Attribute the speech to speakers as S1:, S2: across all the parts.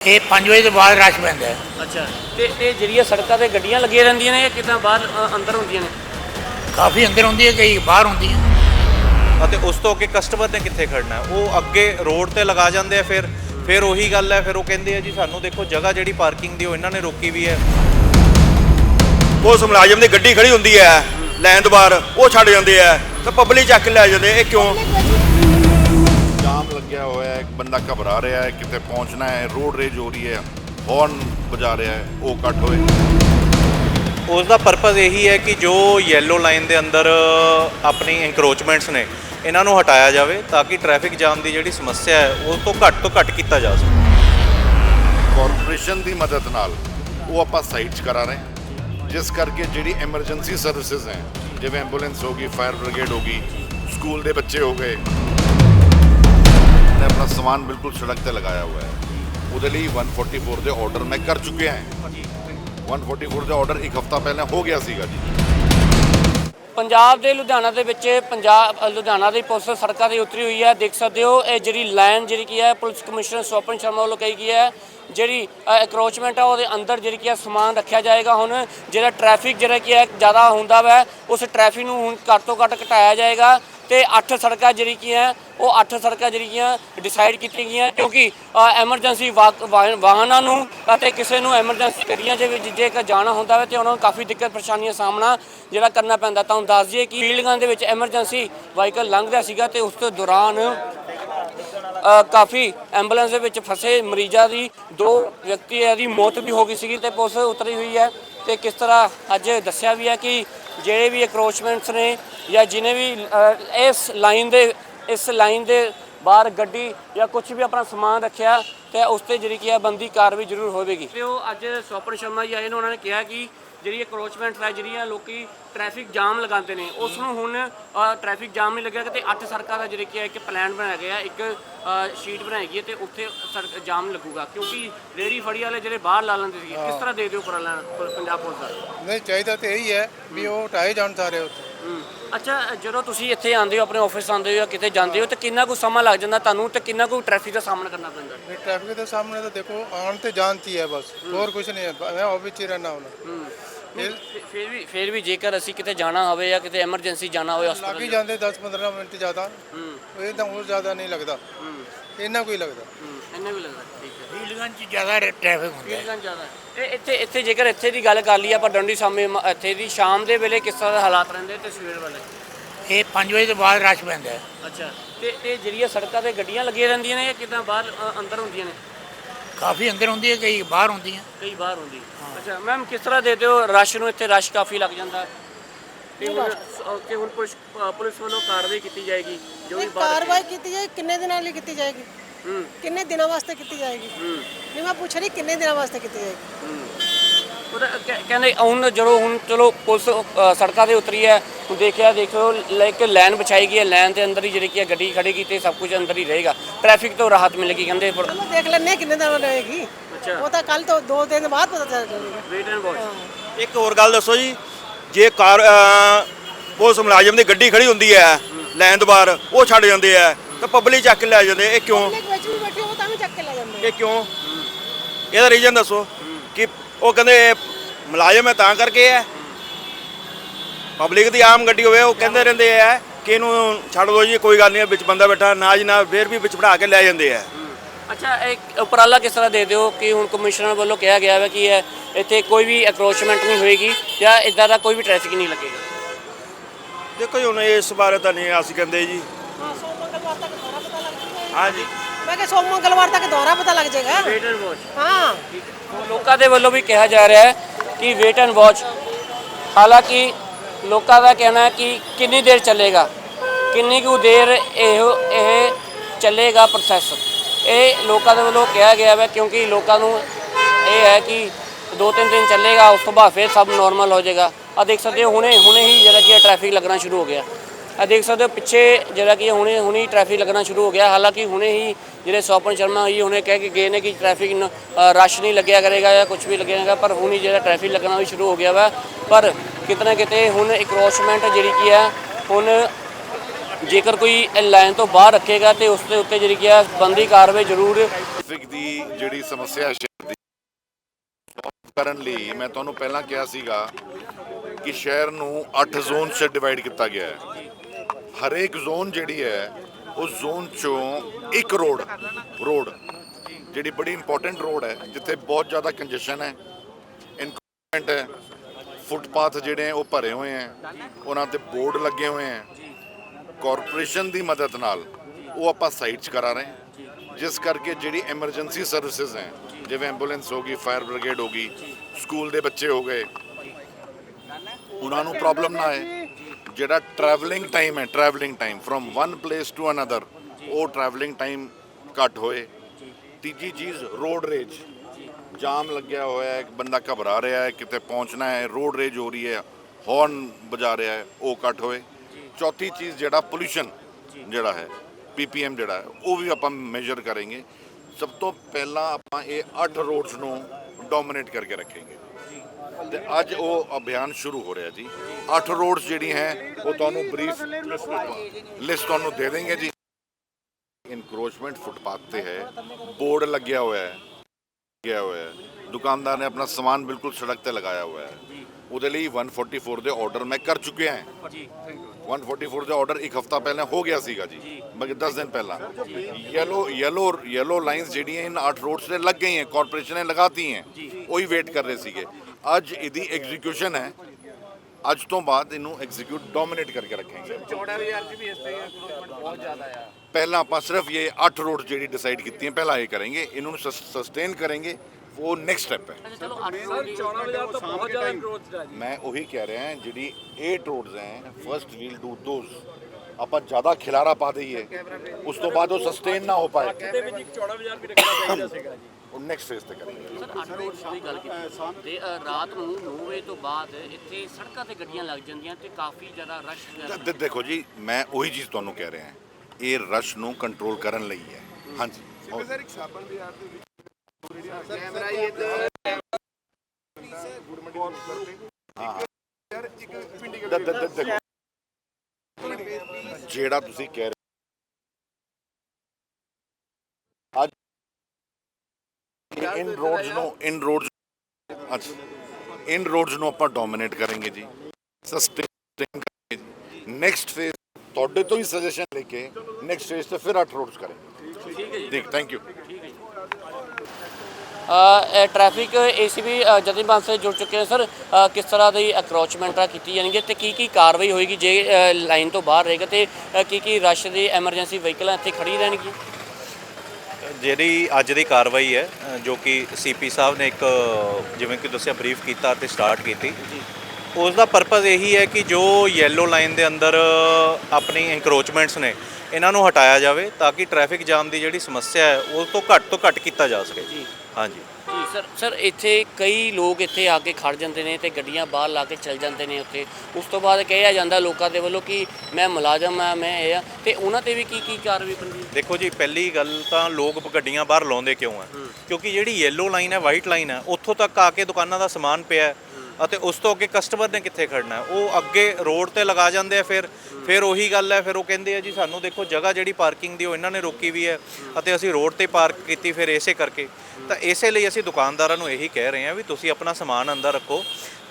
S1: ਇਹ 5 ਵਜੇ ਤੋਂ ਬਾਅਦ ਰਸ਼ ਪੈਂਦਾ ਹੈ।
S2: ਅੱਛਾ ਤੇ ਤੇ ਜਿਹੜੀਆਂ ਸੜਕਾਂ ਤੇ ਗੱਡੀਆਂ ਲੱਗੀਆਂ ਰਹਿੰਦੀਆਂ ਨੇ ਜਾਂ ਕਿਦਾਂ ਬਾਹਰ ਅ, ਅੰਦਰ ਹੁੰਦੀਆਂ ਨੇ?
S1: ਕਾਫੀ ਅੰਦਰ ਹੁੰਦੀ ਹੈ ਕਈ ਬਾਹਰ ਹੁੰਦੀ ਹੈ
S3: ਅਤੇ ਉਸ ਤੋਂ ਅੱਗੇ ਕਸਟਮਰ ਨੇ ਕਿੱਥੇ ਖੜਨਾ ਹੈ? ਉਹ ਅੱਗੇ ਰੋਡ ਤੇ ਲਗਾ ਜਾਂਦੇ ਆ ਫਿਰ ਫਿਰ ਉਹੀ ਗੱਲ ਹੈ ਫਿਰ ਉਹ ਕਹਿੰਦੇ ਆ ਜੀ ਸਾਨੂੰ ਦੇਖੋ ਜਗ੍ਹਾ ਜਿਹੜੀ ਪਾਰਕਿੰਗ ਦੀ ਉਹ ਇਹਨਾਂ ਨੇ ਰੋਕੀ ਵੀ ਹੈ।
S4: ਪੁਲਿਸ ਮੁਲਾਜ਼ਮ ਦੀ ਗੱਡੀ ਖੜੀ ਹੁੰਦੀ ਹੈ ਲੈਣ ਤੋਂ ਬਾਹਰ ਉਹ ਛੱਡ ਜਾਂਦੇ ਆ। ਤੇ ਪਬਲਿਕ ਚੱਕ ਕੇ ਲੈ ਜਾਂਦੇ ਇਹ ਕਿਉਂ?
S5: ਬੰਦਾ ਘਬਰਾ ਰਿਹਾ ਹੈ ਕਿਤੇ ਪਹੁੰਚਣਾ ਹੈ ਰੋਡ ਰੇਜ ਹੋ ਰਹੀ ਹੈ ਹੌਰਨ ਵਜਾ ਰਿਹਾ ਹੈ ਉਹ ਕੱਟ ਹੋਏ
S3: ਉਸ ਦਾ ਪਰਪਸ ਇਹੀ ਹੈ ਕਿ ਜੋ ਯੈਲੋ ਲਾਈਨ ਦੇ ਅੰਦਰ ਆਪਣੀ ਇਨਕਰੋਚਮੈਂਟਸ ਨੇ ਇਹਨਾਂ ਨੂੰ ਹਟਾਇਆ ਜਾਵੇ ਤਾਂ ਕਿ ਟ੍ਰੈਫਿਕ ਜਾਮ ਦੀ ਜਿਹੜੀ ਸਮੱਸਿਆ ਹੈ ਉਹ ਤੋਂ ਘੱਟ ਤੋਂ ਘੱਟ ਕੀਤਾ ਜਾ ਸਕੇ
S5: ਕਾਰਪੋਰੇਸ਼ਨ ਦੀ ਮਦਦ ਨਾਲ ਉਹ ਆਪਾਂ ਸਾਈਟ 'ਚ ਕਰਾ ਰਹੇ ਹਾਂ। ਜਿਸ ਕਰਕੇ ਜਿਹੜੀ ਐਮਰਜੈਂਸੀ ਸਰਵਿਸਿਜ਼ ਹੈ ਜਿਵੇਂ ਐਂਬੂਲੈਂਸ ਹੋ ਗਈ ਫਾਇਰ ਬ੍ਰਿਗੇਡ ਹੋ ਗਈ ਸਕੂਲ ਦੇ ਬੱਚੇ ਹੋ ਗਏ ਆਪਣਾ ਸਮਾਨ ਬਿਲਕੁਲ ਸੜਕ ਤੇ ਲਗਾਇਆ ਹੋਇਆ ਹੈ। ਉਹਦੇ ਲਈ 144 ਦੇ ਆਰਡਰ ਮੈਂ ਕਰ ਚੁੱਕਿਆ ਹਾਂ। 144 ਦਾ ਆਰਡਰ ਇੱਕ ਹਫਤਾ ਪਹਿਲਾਂ ਹੋ ਗਿਆ ਸੀਗਾ ਜੀ।
S2: ਪੰਜਾਬ ਦੇ ਲੁਧਿਆਣਾ ਦੇ ਵਿੱਚ ਪੰਜਾਬ ਲੁਧਿਆਣਾ ਦੀ ਪੁਲਿਸ ਸੜਕਾਂ ਤੇ ਉਤਰੀ ਹੋਈ ਹੈ। ਦੇਖ ਸਕਦੇ ਹੋ, ਇਹ ਜਿਹੜੀ ਲਾਈਨ ਜਿਹੜੀ ਕੀ ਹੈ, ਪੁਲਿਸ ਕਮਿਸ਼ਨਰ ਸਵਪਨ ਸ਼ਰਮਾ ਵੱਲੋਂ ਕਹੀ ਗਈ ਹੈ, ਜਿਹੜੀ ਅਕਰੋਚਮੈਂਟ ਹੈ ਉਹਦੇ ਅੰਦਰ ਜਿਹੜੀ ਕੀ ਹੈ, ਸਮਾਨ ਰੱਖਿਆ ਜਾਏਗਾ। ਹੁਣ ਜਿਹੜਾ ਟ੍ਰੈਫਿਕ ਜਿਹੜਾ ਕੀ ਹੈ, ਜ਼ਿਆਦਾ ਹੁੰਦਾ ਵੈ, ਉਸ ਟ੍ਰੈਫਿਕ ਨੂੰ ਹੁਣ ਘੱਟ ਤੋਂ ਘੱਟ ਘਟਾਇਆ ਜਾਏਗਾ। ਤੇ ਅੱਠ ਸੜਕਾਂ ਜਿਹੜੀ ਕੀ ਹੈ, ਉਹ ਅੱਠ ਸੜਕਾਂ ਜਿਹੜੀਆਂ ਡਿਸਾਈਡ ਕੀਤੀਆਂ ਗਈਆਂ ਕਿਉਂਕਿ ਐਮਰਜੈਂਸੀ ਵਾਹਨਾਂ ਨੂੰ ਅਤੇ ਕਿਸੇ ਨੂੰ ਐਮਰਜੈਂਸੀ ਏਰੀਆ ਦੇ ਵਿੱਚ ਜੇਕਰ ਜਾਣਾ ਹੁੰਦਾ ਹੈ ਤੇ ਉਹਨਾਂ ਨੂੰ ਕਾਫੀ ਦਿੱਕਤ ਪਰੇਸ਼ਾਨੀਆਂ ਦਾ ਸਾਹਮਣਾ ਜਿਹੜਾ ਕਰਨਾ ਪੈਂਦਾ। ਤੁਹਾਨੂੰ ਦੱਸ ਦਈਏ ਕਿ ਫੀਲਡਾਂ ਦੇ ਵਿੱਚ ਐਮਰਜੈਂਸੀ ਵਾਹੀਕਲ ਲੰਘਦਾ ਸੀਗਾ ਤੇ ਉਸ ਤੋਂ ਦੌਰਾਨ ਕਾਫੀ ਐਂਬੂਲੈਂਸ ਦੇ ਵਿੱਚ ਫਸੇ ਮਰੀਜ਼ਾਂ ਦੀ, ਦੋ ਵਿਅਕਤੀਆਂ ਦੀ ਮੌਤ ਵੀ ਹੋ ਗਈ ਸੀਗੀ ਤੇ ਪੁਲਿਸ ਉਤਰੀ ਹੋਈ ਹੈ। ਤੇ ਕਿਸ ਤਰ੍ਹਾਂ ਅੱਜ ਦੱਸਿਆ ਵੀ ਹੈ ਕਿ ਜਿਹੜੇ ਵੀ ਅਕਰੋਚਮੈਂਟਸ ਨੇ ਜਾਂ ਜਿਨੇ ਵੀ ਇਸ ਲਾਈਨ ਦੇ, ਇਸ ਲਾਈਨ ਦੇ ਬਾਹਰ ਗੱਡੀ ਜਾਂ ਕੁਝ ਵੀ ਆਪਣਾ ਸਮਾਨ ਰੱਖਿਆ ਤੇ ਉਸ ਤੇ ਜਿਹੜੀ ਕੀ ਹੈ ਬੰਦੀ ਕਾਰਵਾਈ ਜ਼ਰੂਰ ਹੋਵੇਗੀ। ਤੇ ਉਹ ਅੱਜ ਸਵਪਨ ਸ਼ਰਮਾ ਜੀ ਆਏ ਨੇ, ਉਹਨਾਂ ਨੇ ਕਿਹਾ ਕਿ ਜਿਹੜੀ ਅਕਰੋਚਮੈਂਟ ਹੈ ਜਿਹੜੀਆਂ ਲੋਕੀ ਟ੍ਰੈਫਿਕ ਜਾਮ ਲਗਾਉਂਦੇ ਨੇ ਉਸ ਨੂੰ ਹੁਣ ਟ੍ਰੈਫਿਕ ਜਾਮ ਨਹੀਂ ਲੱਗਿਆ ਤੇ ਅੱਠ ਸੜਕਾਂ ਦਾ ਜਿਹੜੇ ਕੀ ਹੈ ਇੱਕ ਪਲਾਨ ਬਣਾਇਆ ਗਿਆ ਇੱਕ ਸ਼ੀਟ ਬਣਾਈ ਗਈ ਤੇ ਉੱਥੇ ਜਾਮ ਲੱਗੂਗਾ। ਕਿਉਂਕਿ ਰੇੜੀ ਫੜੀ ਵਾਲੇ ਜਿਹੜੇ ਬਾਹਰ ਲਾ ਲੈਂਦੇ ਸੀ ਕਿਸ ਤਰ੍ਹਾਂ ਦੇ ਦਿਓ ਉਪਰਾਲਾ ਪੰਜਾਬ ਪੁਲਿਸ ਦਾ?
S6: ਨਹੀਂ ਚਾਹੀਦਾ ਤੇ ਇਹੀ ਹੈ ਵੀ ਉਹ ਹਟਾਏ ਜਾਣ ਸਾਰੇ ਉੱਥੇ।
S2: ਅੱਛਾ ਜਦੋਂ ਤੁਸੀਂ ਇੱਥੇ ਆਉਂਦੇ ਹੋ ਆਪਣੇ ਆਫਿਸ ਆਉਂਦੇ ਹੋ ਜਾਂ ਕਿਤੇ ਜਾਂਦੇ ਹੋ ਤੇ ਕਿੰਨਾ ਕੁ ਸਮਾਂ ਲੱਗ ਜਾਂਦਾ ਤੁਹਾਨੂੰ ਤੇ ਕਿੰਨਾ ਕੁ ਟ੍ਰੈਫਿਕ ਦਾ ਸਾਹਮਣਾ ਕਰਨਾ ਪੈਂਦਾ?
S6: ਵੀ ਟ੍ਰੈਫਿਕ ਦੇ ਸਾਹਮਣੇ ਤਾਂ ਦੇਖੋ ਆਉਣ ਤੇ ਜਾਣ 'ਚ ਹੀ ਹੈ ਬਸ। ਹੋਰ ਕੁਝ ਨਹੀਂ ਹੈ। ਮੈਂ ਆਫਿਸ 'ਚ ਹੀ ਰਹਿਣਾ ਹੁਣ।
S2: ਹੂੰ। ਨਹੀਂ, ਫਿਰ- ਫਿਰ ਵੀ ਫਿਰ ਵੀ ਜੇਕਰ ਅਸੀਂ ਕਿਤੇ ਜਾਣਾ ਹੋਵੇ ਜਾਂ ਕਿਤੇ ਐਮਰਜੈਂਸੀ ਜਾਣਾ ਹੋਵੇ
S6: ਲੱਗ ਹੀ
S2: ਹਸਪਤਾਲ
S6: ਜਾਂਦੇ 10-15 ਮਿੰਟ ਜ਼ਿਆਦਾ।
S2: ਹੂੰ।
S6: ਇਹ ਤਾਂ ਹੋਰ ਜ਼ਿਆਦਾ ਨਹੀਂ ਲੱਗਦਾ।
S2: ਹੂੰ।
S6: ਇੰਨਾ ਕੋਈ ਲੱਗਦਾ।
S2: ਹੂੰ ਇੰਨੇ ਵੀ ਲੱਗਦਾ। ਹੈ
S1: ਫੀਲਡਾਂ 'ਚ ਜ਼ਿਆਦਾ ਟ੍ਰੈਫਿਕ ਹੁੰਦਾ ਹੈ।
S2: ਫੀਲਡਾਂ ਜ਼ਿਆਦਾ। ਹੈ। ਇਹ ਇੱਥੇ ਇੱਥੇ ਜੇਕਰ ਇੱਥੇ ਦੀ ਗੱਲ ਕਰ ਲਈ ਆਪਾਂ ਡੰਡੀ ਸਾਹਮਣੇ ਮ- ਇੱਥੇ ਦੀ ਸ਼ਾਮ ਦੇ ਵੇਲੇ ਕਿਸ ਤਰ੍ਹਾਂ ਦੇ ਹਾਲਾਤ ਰਹਿੰਦੇ ਤੇ ਸਵੇਰ ਵੇਲੇ?
S1: ਇਹ 5 ਵਜੇ ਤੋਂ ਬਾਅਦ ਰਸ਼ ਪੈਂਦਾ ਹੈ।
S2: ਅੱਛਾ। ਤੇ ਤੇ ਜਿਹੜੀਆਂ ਸੜਕਾਂ ਤੇ ਗੱਡੀਆਂ ਲੱਗੀਆਂ ਰਹਿੰਦੀਆਂ ਨੇ ਜਾਂ ਕਿਦਾਂ ਬਾਹਰ ਅ, ਅੰਦਰ ਹੁੰਦੀਆਂ ਨੇ?
S1: ਕਾਫੀ ਅੰਦਰ ਹੁੰਦੀ ਹੈ ਕਈ ਬਾਹਰ ਹੁੰਦੀ ਹੈ।
S2: ਕਈ ਬਾਹਰ ਹੁੰਦੀ ਅੱਛਾ ਮੈਮ ਕਿਸ ਤਰ੍ਹਾਂ ਦੇ ਦਿਓ ਰਸ਼ ਨੂੰ? ਇੱਥੇ ਰਸ਼ ਕਾਫੀ ਲੱਗ ਜਾਂਦਾ ਤੇ ਹੁਣ ਹੁਣ ਪੁਲਿਸ ਅ, ਪੁਲਿਸ ਵੱਲੋਂ ਕਾਰਵਾਈ ਕੀਤੀ ਜਾਏਗੀ ਜੋ ਵੀ
S7: ਨਹੀਂ
S2: ਬਾਹਰ
S7: ਕਾਰਵਾਈ ਕੀਤੀ ਜਾਏ ਕਿੰਨੇ ਦਿਨਾਂ ਲਈ ਕੀਤੀ ਜਾਏਗੀ?
S2: ਹੂੰ
S7: ਕਿੰਨੇ ਦਿਨਾਂ ਵਾਸਤੇ ਕੀਤੀ ਜਾਏਗੀ?
S2: ਹੂੰ
S7: ਨਹੀਂ ਮੈਂ ਪੁੱਛ ਰਹੀ ਕਿੰਨੇ ਦਿਨਾਂ ਵਾਸਤੇ ਕੀਤੀ ਜਾਏਗੀ?
S2: ਉਹਦਾ ਕਹਿ- ਕਹਿੰਦੇ ਹੁਣ ਜਦੋਂ ਹੁਣ ਚਲੋ ਪੁਲਿਸ ਅ, ਸੜਕਾਂ ਤੇ ਉਤਰੀ ਹੈ ਹੁਣ ਦੇਖਿਆ ਦੇਖੋ ਲਾਈਕ ਲਾਈਨ ਵਿਛਾਈ ਗਈ ਹੈ ਲਾਈਨ ਦੇ ਅੰਦਰ ਹੀ ਜਿਹੜੀ ਕੀ ਹੈ ਗੱਡੀ ਖੜੀ ਕੀਤੀ ਸਭ ਕੁਝ ਅੰਦਰ ਹੀ ਰਹੇਗਾ। ਟ੍ਰੈਫਿਕ ਤੋਂ ਰਾਹਤ ਮਿਲੇਗੀ ਕਹਿੰਦੇ ਪਰ
S7: ਚਲੋ ਦੇਖ ਲੈਣੇ ਕਿੰਨੇ ਦਿਨਾਂ ਰਹੇਗੀ
S2: ਅੱਛਾ।
S7: ਉਹ ਤਾਂ ਕੱਲ ਤੋਂ ਦੋ ਦਿਨ ਬਾਅਦ ਪਤਾ ਚੱਲ ਜਾਏਗਾ
S2: ਵੇਟ ਐਂਡ ਵਾਚ
S4: ਇੱਕ ਹੋਰ ਗੱਲ ਦੱਸੋ ਜੀ ਜੇ ਕਾਰ ਅਹ, ਪੁਲਿਸ ਮੁਲਾਜ਼ਮ ਦੀ ਗੱਡੀ ਖੜੀ ਹੁੰਦੀ ਹੈ ਲੈਣ ਤੋਂ ਬਾਹਰ ਉਹ ਛੱਡ ਜਾਂਦੇ ਆ। ਤੇ ਪਬਲਿਕ ਚੱਕ ਕੇ ਲੈ ਜਾਂਦੇ ਇਹ ਕਿਉਂ?
S7: ਪਬਲਿਕ ਵਿੱਚ ਵੀ ਬੈਠੇ ਉਹ ਤਾਂ ਵੀ ਚੱਕ ਕੇ ਲੈ ਜਾਂਦੇ
S4: ਇਹ ਕਿਉਂ? ਇਹਦਾ ਰੀਜ਼ਨ ਦੱਸੋ ਕਿ ਉਹ ਕਹਿੰਦੇ ਮੁਲਾਜ਼ਮ ਹੈ ਤਾਂ ਕਰਕੇ ਹੈ। ਪਬਲਿਕ ਦੀ ਆਮ ਗੱਡੀ ਹੋਵੇ ਉਹ ਕਹਿੰਦੇ ਰਹਿੰਦੇ ਆ ਕਿ ਇਹਨੂੰ ਛੱਡ ਦਿਓ ਜੀ ਕੋਈ ਗੱਲ ਨਹੀਂ ਵਿੱਚ ਬੰਦਾ ਬੈਠਾ ਨਾ ਜੀ ਨਾ ਫੇਰ ਵੀ ਵਿੱਚ ਬਿਠਾ ਕੇ ਲੈ ਜਾਂਦੇ ਆ।
S2: ਅੱਛਾ ਇੱਕ ਉਪਰਾਲਾ ਕਿਸ ਤਰ੍ਹਾਂ ਦੇ ਦਿਓ ਕਿ ਹੁਣ ਕਮਿਸ਼ਨਰ ਵੱਲੋਂ ਕਿਹਾ ਗਿਆ ਹੈ ਕਿ ਇਹ ਇੱਥੇ ਕੋਈ ਵੀ ਅਕਰੋਚਮੈਂਟ ਨਹੀਂ ਹੋਏਗੀ ਜਾਂ ਇਦਾਂ ਦਾ ਕੋਈ ਵੀ ਟ੍ਰੈਫਿਕ ਨਹੀਂ ਲੱਗੇਗਾ?
S4: ਦੇਖੋ ਜੀ ਹੁਣ ਇਸ ਬਾਰੇ ਤਾਂ ਨਹੀਂ ਅਸੀਂ ਕਹਿੰਦੇ ਜੀ
S7: ਹਾਂ ਸੋਮ ਮੰਗਲਵਾਰ ਤੱਕ ਦੌਰਾ
S4: ਹਾਂਜੀ।
S7: ਮੈਂ ਕਿਹਾ ਸੋਮ ਮੰਗਲਵਾਰ ਤੱਕ ਦੌਰਾ ਪਤਾ ਲੱਗ ਜਾਏਗਾ।
S2: ਵੇਟ ਐਂਡ ਵਾਚ
S7: ਹਾਂ।
S2: ਲੋਕਾਂ ਦੇ ਵੱਲੋਂ ਵੀ ਕਿਹਾ ਜਾ ਰਿਹਾ ਹੈ ਕਿ ਵੇਟ ਐਂਡ ਵਾਚ ਹਾਲਾਂਕਿ ਲੋਕਾਂ ਦਾ ਕਹਿਣਾ ਹੈ ਕਿ ਕਿੰਨੀ ਦੇਰ ਚੱਲੇਗਾ? ਕਿੰਨੀ ਕੁ ਦੇਰ ਇਹ ਇਹ ਚੱਲੇਗਾ ਪ੍ਰੋਸੈਸ ਇਹ ਲੋਕਾਂ ਦੇ ਵੱਲੋਂ ਕਿਹਾ ਗਿਆ ਹੈ ਕਿਉਂਕਿ ਲੋਕਾਂ ਨੂੰ ਇਹ ਹੈ ਕਿ ਦੋ ਤਿੰਨ ਦਿਨ ਚੱਲੇਗਾ ਉਸ ਤੋਂ ਬਾਅਦ ਫਿਰ ਸਭ ਨਾਰਮਲ ਹੋ ਜਾਏਗਾ। ਆ ਦੇਖ ਸਕਦੇ ਹੋ ਹੁਣੇ ਹੁਣੇ ਹੀ ਜਿਹੜਾ ਕਿ ਟ੍ਰੈਫਿਕ ਲੱਗਣਾ ਸ਼ੁਰੂ ਹੋ ਗਿਆ। ਆ ਦੇਖ ਸਕਦੇ ਹੋ, ਪਿੱਛੇ ਜਿਹੜਾ ਕਿ ਹੁਣੇ ਹੁਣੇ ਟ੍ਰੈਫਿਕ ਲੱਗਣਾ ਸ਼ੁਰੂ ਹੋ ਗਿਆ। ਹਾਲਾਂਕਿ ਹੁਣੇ ਹੀ ਜਿਹੜੇ ਸੋਪਨ ਸ਼ਰਮਾ ਹੀ ਹੁਣੇ ਕਹਿ ਕੇ ਗਏ ਨੇ ਕਿ ਟ੍ਰੈਫਿਕ ਰਸ਼ ਨਹੀਂ ਲੱਗਿਆ ਕਰੇਗਾ ਜਾਂ ਕੁਝ ਵੀ ਲੱਗੇਗਾ, ਪਰ ਹੁਣ ਹੀ ਜਿਹੜਾ ਟ੍ਰੈਫਿਕ ਲੱਗਣਾ ਵੀ ਸ਼ੁਰੂ ਹੋ ਗਿਆ ਵਾ। ਪਰ ਕਿਤਨਾ ਕਿਤੇ ਹੁਣ ਇਕਰੋਚਮੈਂਟ ਜਿਹੜੀ ਕੀ ਹੈ ਹੁਣ ਜੇਕਰ ਕੋਈ ਲਾਈਨ ਤੋਂ ਬਾਹਰ ਰੱਖੇਗਾ ਤੇ ਉਸ ਦੇ ਉੱਤੇ ਜਿਹੜੀ ਕੀ ਹੈ ਬੰਦੀ ਕਾਰਵਾਈ ਜ਼ਰੂਰ
S5: ਟ੍ਰੈਫਿਕ ਦੀ ਜਿਹੜੀ ਸਮੱਸਿਆ ਹੈ ਕਰਨ ਲਈ ਮੈਂ ਤੁਹਾਨੂੰ ਪਹਿਲਾਂ ਕਿਹਾ ਸੀਗਾ ਕਿ ਸ਼ਹਿਰ ਨੂੰ 8 ਜ਼ੋਨ 'ਚ ਡਿਵਾਈਡ ਕੀਤਾ ਗਿਆ ਹੈ। ਹਰੇਕ ਜ਼ੋਨ ਜਿਹੜੀ ਹੈ, ਉਸ ਜ਼ੋਨ ਚੋਂ ਇੱਕ ਰੋਡ ਰੋਡ, ਜਿਹੜੀ ਬੜੀ ਇੰਪੋਰਟੈਂਟ ਰੋਡ ਹੈ, ਜਿੱਥੇ ਬਹੁਤ ਜ਼ਿਆਦਾ ਕੰਜੈਸ਼ਨ ਹੈ ਇਨਕਰੈਂਟ ਹੈ ਫੁੱਟਪਾਥ ਜਿਹੜੇ ਹੈ, ਉਹ ਭਰੇ ਹੋਏ ਹੈ, ਉਹਨਾਂ ਤੇ ਬੋਰਡ ਲੱਗੇ ਹੋਏ ਹੈ। ਕਾਰਪੋਰੇਸ਼ਨ ਦੀ ਮਦਦ ਨਾਲ ਉਹ ਆਪਾਂ ਸਾਈਟ 'ਚ ਕਰਾ ਰਹੇ ਹਾਂ, ਜਿਸ ਕਰਕੇ ਜਿਹੜੀ ਐਮਰਜੈਂਸੀ ਸਰਵਿਸਿਜ਼ ਹੈ, ਜਿਵੇਂ ਐਂਬੂਲੈਂਸ ਹੋ ਗਈ ਫਾਇਰ ਬ੍ਰਿਗੇਡ ਹੋ ਗਈ ਸਕੂਲ ਦੇ ਬੱਚੇ ਹੋ ਗਏ, ਉਹਨਾਂ ਨੂੰ ਪ੍ਰੋਬਲਮ ਨਾ ਆਏ। ਜਿਹੜਾ ਟਰੈਵਲਿੰਗ ਟਾਈਮ ਹੈ travelling time from one place to another ਉਹ ਟਰੈਵਲਿੰਗ ਟਾਈਮ ਘੱਟ ਹੋਏ। ਤੀਜੀ ਚੀਜ਼ ਰੋਡ ਰੇਜ ਜਾਮ ਲੱਗਿਆ ਹੋਇਆ ਹੈ, ਬੰਦਾ ਘਬਰਾ ਰਿਹਾ ਹੈ, ਕਿਤੇ ਪਹੁੰਚਣਾ ਹੈ ਰੋਡ ਰੇਜ ਹੋ ਰਹੀ ਹੈ ਹੌਰਨ ਵਜਾ ਰਿਹਾ ਹੈ, ਉਹ ਘੱਟ ਹੋਏ। ਚੌਥੀ ਚੀਜ਼ ਜਿਹੜਾ ਪੋਲੂਸ਼ਨ ਜਿਹੜਾ ਹੈ ਪੀਪੀਐਮ ਜਿਹੜਾ ਹੈ, ਉਹ ਵੀ ਆਪਾਂ ਮੇਜਰ ਕਰਾਂਗੇ। ਸਭ ਤੋਂ ਪਹਿਲਾਂ ਆਪਾਂ ਇਹ 8 ਰੋਡਸ ਨੂੰ ਡੋਮਿਨੇਟ ਕਰਕੇ ਰੱਖਾਂਗੇ। ਤੇ ਅੱਜ ਉਹ ਅਭਿਆਨ ਸ਼ੁਰੂ ਹੋ ਰਿਹਾ ਜੀ। 8 ਰੋਡਸ ਜਿਹੜੀ ਹੈ ਉਹ ਤੁਹਾਨੂੰ ਬਰੀਫ ਲਿਸਟ ਤੁਹਾਨੂੰ ਦੇ ਦੇਂਗੇ ਜੀ। ਇਨਕਰੋਚਮੈਂਟ ਫੁੱਟਪਾਥ ਤੇ ਹੈ। ਬੋਰਡ ਲੱਗਿਆ ਹੋਇਆ ਹੈ। ਗਿਆ ਹੋਇਆ ਹੈ। ਦੁਕਾਨਦਾਰ ਨੇ ਆਪਣਾ ਸਮਾਨ ਬਿਲਕੁਲ ਸੜਕ ਤੇ ਲਗਾਇਆ ਹੋਇਆ ਹੈ। ਉਹਦੇ ਲਈ 144 ਦੇ ਆਰਡਰ ਮੈਂ ਕਰ ਚੁੱਕਿਆ ਹਾਂ।
S2: ਜੀ
S5: 144 ਦਾ ਆਰਡਰ ਇੱਕ ਹਫਤਾ ਪਹਿਲਾਂ ਹੋ ਗਿਆ ਸੀਗਾ ਜੀ। ਮਗਰ 10 ਦਿਨ ਪਹਿਲਾਂ। ਯੈਲੋ ਯੈਲੋ ਯੈਲੋ ਲਾਈਨਸ ਜਿਹੜੀਆਂ ਇਨ 8 ਰੋਡਸ ਤੇ ਲੱਗ ਗਈ ਹੈ ਕਾਰਪੋਰੇਸ਼ਨ ਨੇ ਲਗਾਤੀ ਹੈ ਉਹੀ ਵੇਟ ਕਰ ਰਹੇ ਸੀਗੇ। ਅੱਜ ਇਹਦੀ ਐਗਜ਼ੀਕਿਊਸ਼ਨ ਹੈ। ਅੱਜ ਤੋਂ ਬਾਅਦ ਇਹਨੂੰ ਐਗਜ਼ੀਕਿਊਟ ਡੋਮਿਨੇਟ ਕਰਕੇ ਰੱਖਾਂਗੇ।
S2: ਚੌੜਾ ਬਾਜ਼ਾਰ 'ਚ ਵੀ ਇਸ ਤਰ੍ਹਾਂ ਬਹੁਤ ਜ਼ਿਆਦਾ ਆ।
S5: ਪਹਿਲਾਂ ਆਪਾਂ ਸਿਰਫ ਇਹ 8 ਰੋਡ ਜਿਹੜੀ ਡਿਸਾਈਡ ਕੀਤੀਆਂ ਪਹਿਲਾਂ ਇਹ ਕਰਾਂਗੇ ਇਹਨੂੰ ਸਸਟੇਨ ਕਰਾਂਗੇ ਉਹ ਨੈਕਸਟ ਸਟੈਪ ਹੈ।
S2: ਅੱਛਾ ਚਲੋ 8 ਚੌੜਾ ਬਾਜ਼ਾਰ ਤਾਂ ਬਹੁਤ ਜ਼ਿਆਦਾ ਅਪਰੋਚ ਹੈ
S5: ਮੈਂ ਉਹੀ ਕਹਿ ਰਿਹਾ ਹਾਂ ਜਿਹੜੀ 8 ਰੋਡਸ ਹੈ ਫਰਸਟ ਵੀਲ ਡੂ ਦੋਸ ਆਪਾਂ ਜ਼ਿਆਦਾ ਖਿਲਾਰਾ ਪਾ ਦਈਏ ਉਸ ਤੋਂ ਬਾਅਦ ਉਹ ਸਸਟੇਨ ਨਾ ਹੋ ਪਾਏ।
S2: ਦੇ ਵਿੱਚ ਇੱਕ ਚੌੜਾ ਬਾਜ਼ਾਰ ਵੀ ਰੱਖਣਾ ਚਾਹੀਦਾ ਸੀਗਾ ਜੀ।
S5: ਨੈਕਸਟ ਫੇਜ਼ ਤੇ ਕਰਾਂਗੇ
S2: ਸਰ 8 ਰੋਡਸ ਦੀ ਗੱਲ ਕੀਤੀ। ਤੇ ਅ, ਰਾਤ ਨੂੰ 9 ਵਜੇ ਤੋਂ ਬਾਅਦ ਇੱਥੇ ਸੜਕਾਂ ਤੇ ਗੱਡੀਆਂ ਲੱਗ ਜਾਂਦੀਆਂ ਤੇ ਕਾਫੀ ਜ਼ਿਆਦਾ ਰਸ਼
S5: ਤਾਂ ਦੇ- ਦੇਖੋ ਜੀ ਮੈਂ ਉਹੀ ਚੀਜ਼ ਤੁਹਾਨੂੰ ਕਹਿ ਰਿਹਾ ਇਹ ਰਸ਼ ਨੂੰ ਕੰਟਰੋਲ ਕਰਨ ਲਈ ਹੈ। ਹਾਂਜੀ। ਸਰ ਇੱਕ ਸਾਬਣ ਦੀ ਵਿੱਚ ਦੇਖੋ। ਜਿਹੜਾ ਤੁਸੀਂ ਕਹਿ ਰਹੇ ਅੱਜ ਇਨ ਰੋਡਸ ਨੂੰ ਇਨ ਰੋਡਸ ਅੱਛਾ। ਇਨ ਰੋਡਸ ਨੂੰ ਆਪਾਂ ਡੋਮਿਨੇਟ ਕਰਾਂਗੇ ਜੀ। ਸਸਟੇਨ ਕਰਾਂਗੇ ਜੀ। ਨੈਕਸਟ ਫੇਜ਼ ਤੁਹਾਡੇ ਤੋਂ ਹੀ ਸੁਜੈਸ਼ਨ ਲੈ ਕੇ ਨੈਕਸਟ ਫੇਜ਼ ਤੇ ਫਿਰ 8 ਰੋਡਸ ਕਰਾਂਗੇ। ਠੀਕ ਹੈ ਜੀ। ਠੀਕ thank you
S2: traffic ACB Jatin Bansal ਜੁੜ ਚੁੱਕੇ ਨੇ ਸਰ। ਕਿਸ ਤਰ੍ਹਾਂ ਦੀ ਅਕਰੋਚਮੈਂਟ ਆ ਕੀਤੀ ਜਾਣਗੇ ਤੇ ਕੀ ਕੀ ਕਾਰਵਾਈ ਹੋਏਗੀ ਜੇ ਲਾਈਨ ਤੋਂ ਬਾਹਰ ਰਹੇਗਾ ਤੇ ਕੀ ਕੀ ਰਸ਼ ਦੇ ਐਮਰਜੈਂਸੀ ਵਹੀਕਲਾਂ ਇੱਥੇ ਖੜੀ ਰਹਿਣਗੀ
S3: ਜਿਹੜੀ ਅੱਜ ਦੀ ਕਾਰਵਾਈ ਹੈ ਜੋ ਕਿ ਸੀਪੀ ਸਾਹਿਬ ਨੇ ਇੱਕ ਜਿਵੇਂ ਕਿ ਦੱਸਿਆ ਬਰੀਫ ਕੀਤਾ ਤੇ ਸਟਾਰਟ ਕੀਤੀ ਉਸ ਦਾ ਪਰਪਸ ਇਹੀ ਹੈ ਕਿ ਜੋ ਯੈਲੋ ਲਾਈਨ ਦੇ ਅੰਦਰ ਆਪਣੀ ਐਨਕਰੋਚਮੈਂਟਸ ਨੇ ਇਹਨਾਂ ਨੂੰ ਹਟਾਇਆ ਜਾਵੇ ਤਾਂ ਕਿ ਟ੍ਰੈਫਿਕ ਜਾਮ ਦੀ ਜਿਹੜੀ ਸਮੱਸਿਆ ਹੈ ਉਹ ਤੋਂ ਘੱਟ ਤੋਂ ਘੱਟ ਕੀਤਾ ਜਾ ਸਕੇ।
S2: ਜੀ।
S3: ਹਾਂਜੀ।
S2: ਸਰ ਸਰ ਇੱਥੇ ਕਈ ਲੋਕ ਇੱਥੇ ਆ ਕੇ ਖੜ ਜਾਂਦੇ ਨੇ ਤੇ ਗੱਡੀਆਂ ਬਾਹਰ ਲਾ ਕੇ ਚੱਲ ਜਾਂਦੇ ਨੇ ਉੱਥੇ। ਉਸ ਤੋਂ ਬਾਅਦ ਕਿਹਾ ਜਾਂਦਾ ਲੋਕਾਂ ਦੇ ਵੱਲੋਂ ਕਿ ਮੈਂ ਮੁਲਾਜ਼ਮ ਆ ਮੈਂ ਇਹ ਆ ਤੇ ਉਹਨਾਂ ਤੇ ਵੀ ਕੀ ਕੀ ਕਾਰਵਾਈ ਬਣਦੀ
S3: ਦੇਖੋ ਜੀ ਪਹਿਲੀ ਗੱਲ ਤਾਂ ਲੋਕ ਗੱਡੀਆਂ ਬਾਹਰ ਲਾਉਂਦੇ ਕਿਉਂ ਆ? ਕਿਉਂਕਿ ਜਿਹੜੀ ਯੈਲੋ ਲਾਈਨ ਹੈ ਵਾਈਟ ਲਾਈਨ ਹੈ ਉੱਥੋਂ ਤੱਕ ਆ ਕੇ ਦੁਕਾਨਾਂ ਦਾ ਸਮਾਨ ਪਿਆ ਹੈ। ਅਤੇ ਉਸ ਤੋਂ ਅੱਗੇ ਕਸਟਮਰ ਨੇ ਕਿੱਥੇ ਖੜਨਾ ਹੈ? ਉਹ ਅੱਗੇ ਰੋਡ ਤੇ ਲਗਾ ਜਾਂਦੇ ਆ ਫਿਰ। ਫਿਰ ਉਹੀ ਗੱਲ ਹੈ ਫਿਰ ਉਹ ਕਹਿੰਦੇ ਆ ਜੀ ਸਾਨੂੰ ਦੇਖੋ ਜਗ੍ਹਾ ਜਿਹੜੀ ਪਾਰਕਿੰਗ ਦੀ ਉਹ ਇਹਨਾਂ ਨੇ ਰੋਕੀ ਵੀ ਹੈ ਅਤੇ ਅਸੀਂ ਰੋਡ ਤੇ ਪਾਰਕ ਕੀਤੀ ਫਿਰ ਇਸੇ ਕਰਕੇ। ਤਾਂ ਇਸੇ ਲਈ ਅਸੀਂ ਦੁਕਾਨਦਾਰਾਂ ਨੂੰ ਇਹੀ ਕਹਿ ਰਹੇ ਹਾਂ ਵੀ ਤੁਸੀਂ ਆਪਣਾ ਸਮਾਨ ਅੰਦਰ ਰੱਖੋ।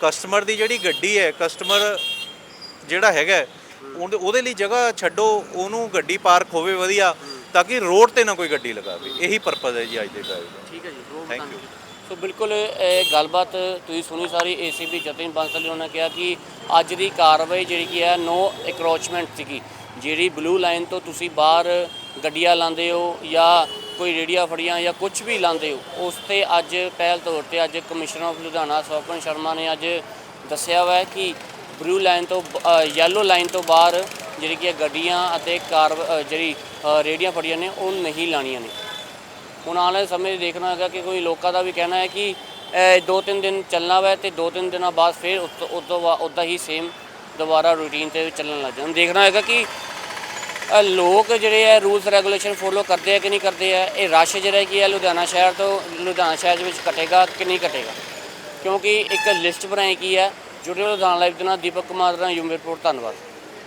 S3: ਕਸਟਮਰ ਦੀ ਜਿਹੜੀ ਗੱਡੀ ਹੈ ਕਸਟਮਰ ਜਿਹੜਾ ਹੈਗਾ ਉਹਦੇ ਲਈ ਜਗ੍ਹਾ ਛੱਡੋ ਉਹਨੂੰ ਗੱਡੀ ਪਾਰਕ ਹੋਵੇ ਵਧੀਆ ਤਾਂ ਕਿ ਰੋਡ ਤੇ ਨਾ ਕੋਈ ਗੱਡੀ ਲਗਾਵੇ। ਇਹੀ ਪਰਪਸ ਹੈ ਜੀ ਅੱਜ ਦੇ ਡਰਾਈਵ ਦਾ।
S2: ਠੀਕ ਹੈ ਜੀ
S3: Thank
S2: ਧੰਨਵਾਦ। ਸੋ ਬਿਲਕੁਲ ਗੱਲਬਾਤ ਤੁਸੀਂ ਸੁਣੀ ਸਾਰੀ ਏਸੀਪੀ ਜਤਿਨ ਬਾਂਸਲ ਨੇ ਉਹਨਾਂ ਕਿਹਾ ਕਿ ਅੱਜ ਦੀ ਕਾਰਵਾਈ ਜਿਹੜੀ ਕੀ ਹੈ ਨੋ ਐਕਰੋਚਮੈਂਟ ਸੀਗੀ। ਜਿਹੜੀ ਬਲੂ ਲਾਈਨ ਤੋਂ ਤੁਸੀਂ ਬਾਹਰ ਗੱਡੀਆਂ ਲਾਉਂਦੇ ਹੋ ਜਾਂ ਕੋਈ ਰੇੜੀਆਂ ਫੜੀਆਂ ਜਾਂ ਕੁਝ ਵੀ ਲਾਉਂਦੇ ਹੋ ਉਸ ਤੇ ਅੱਜ ਪਹਿਲ ਤੌਰ ਤੇ ਅੱਜ ਕਮਿਸ਼ਨਰ ਆਫ ਲੁਧਿਆਣਾ ਸਵਪਨ ਸ਼ਰਮਾ ਨੇ ਅੱਜ ਦੱਸਿਆ ਹੋਇਆ ਕਿ ਬਲੂ ਲਾਈਨ ਤੋਂ ਯੈਲੋ ਲਾਈਨ ਤੋਂ ਬਾਹਰ ਜਿਹੜੀ ਕਿ ਗੱਡੀਆਂ ਅਤੇ ਕਾਰ ਜਿਹੜੀ ਅ, ਰੇੜੀਆਂ ਫੜੀਆਂ ਨੇ ਉਹ ਨਹੀਂ ਲਾਣੀਆਂ ਨੇ। ਹੁਣ ਆਉਣ ਵਾਲੇ ਸਮੇਂ 'ਚ ਦੇਖਣਾ ਹੈਗਾ ਕਿ ਕੋਈ ਲੋਕਾਂ ਦਾ ਵੀ ਕਹਿਣਾ ਹੈ ਕਿ ਦੋ ਤਿੰਨ ਦਿਨ ਚੱਲਣਾ ਵੈ ਤੇ ਦੋ ਤਿੰਨ ਦਿਨਾਂ ਬਾਅਦ ਫਿਰ ਉਸ ਤੋਂ ਉਸ ਤੋਂ ਉੱਦਾਂ ਹੀ ਸੇਮ ਦੁਬਾਰਾ ਰੂਟੀਨ ਤੇ ਚੱਲਣ ਲੱਗ ਜਾਣ। ਦੇਖਣਾ ਹੈਗਾ ਕਿ ਲੋਕ ਜਿਹੜੇ ਹੈ ਰੂਲਸ ਰੈਗੂਲੇਸ਼ਨ ਫੋਲੋ ਕਰਦੇ ਆ ਕਿ ਨਹੀਂ ਕਰਦੇ ਆ, ਇਹ ਰਸ਼ ਜਿਹੜਾ ਕੀ ਹੈ ਲੁਧਿਆਣਾ ਸ਼ਹਿਰ ਤੋਂ ਲੁਧਿਆਣਾ ਸ਼ਹਿਰ ਦੇ ਵਿੱਚ ਘਟੇਗਾ ਕਿ ਨਹੀਂ ਘਟੇਗਾ? ਕਿਉਂਕਿ ਇੱਕ ਲਿਸਟ ਬਣਾਈ ਕੀ ਹੈ। ਜੁੜੇ ਲੁਧਿਆਣਾ ਲਾਈਵ ਦੇ ਨਾਲ ਦੀਪਕ ਕੁਮਾਰ ਦਾ ਯੂਮ ਧੰਨਵਾਦ।